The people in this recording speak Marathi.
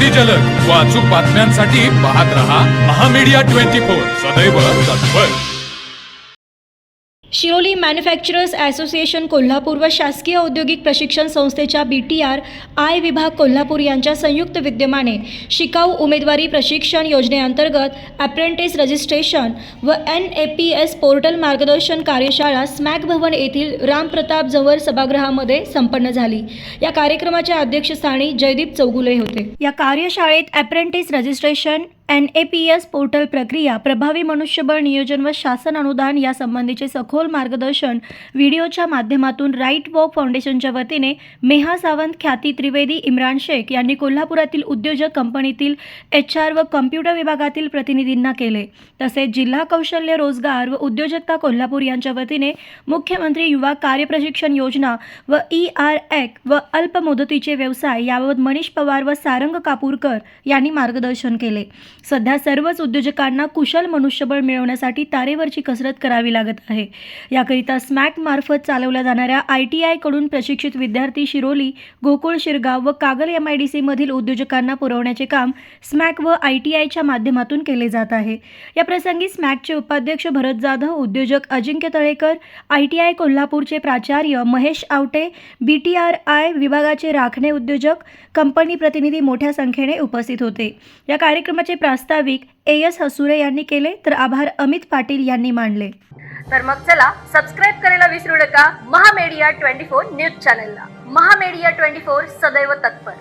सजग व अचूक बातम्यांसाठी पाहत रहा महामीडिया ट्वेंटी फोर सदैव तत्पर शिरोली मॅन्युफॅक्चरर्स असोसिएशन कोल्हापूर व शासकीय औद्योगिक प्रशिक्षण संस्थेच्या बी टी आर आय विभाग कोल्हापूर यांच्या संयुक्त विद्यमाने शिकाऊ उमेदवारी प्रशिक्षण योजनेअंतर्गत अप्रेंटिस रजिस्ट्रेशन व N A P S portal मार्गदर्शन कार्यशाळा स्मॅक भवन येथील रामप्रताप जवळ सभागृहामध्ये संपन्न झाली. या कार्यक्रमाच्या अध्यक्षस्थानी जयदीप चौगुले होते. या कार्यशाळेत apprentice registration N A P S portal प्रक्रिया प्रभावी मनुष्यबळ नियोजन व शासन अनुदान यासंबंधीचे सखोल मार्गदर्शन व्हिडिओच्या माध्यमातून राईट वॉक फाउंडेशनच्या वतीने मेहा सावंत ख्याती त्रिवेदी इम्रान शेख यांनी कोल्हापुरातील उद्योजक कंपनीतील एच आर व कम्प्युटर विभागातील प्रतिनिधींना केले. तसेच जिल्हा कौशल्य रोजगार व उद्योजकता कोल्हापूर यांच्या वतीने मुख्यमंत्री युवा कार्यप्रशिक्षण योजना व ई आर ॲक व अल्प मुदतीचे व्यवसाय याबाबत मनीष पवार व सारंग कापूरकर यांनी मार्गदर्शन केले. सध्या सर्वच उद्योजकांना कुशल मनुष्यबळ मिळवण्यासाठी तारेवरची कसरत करावी लागत आहे. याकरिता स्मॅक मार्फत चालवल्या जाणाऱ्या आय टी आयकडून प्रशिक्षित विद्यार्थी शिरोली गोकुळ शिरगाव व कागल एम आय डी सीमधील उद्योजकांना पुरवण्याचे काम स्मॅक व आय टी आयच्या माध्यमातून केले जात आहे. या प्रसंगी स्मॅकचे उपाध्यक्ष भरत जाधव उद्योजक Ajinkya Talekar I T I कोल्हापूरचे प्राचार्य Mahesh Awate B T R I विभागाचे राखणे उद्योजक कंपनी प्रतिनिधी मोठ्या संख्येने उपस्थित होते. या कार्यक्रमाचे प्रास्ताविक ए एस हसुरे यांनी केले तर आभार अमित पाटील यांनी मानले. तर मग चला सबस्क्राईब करायला विसरू नका. महामेडिया ट्वेंटी फोर न्यूज चॅनलला. महामेडिया ट्वेंटी फोर सदैव तत्पर.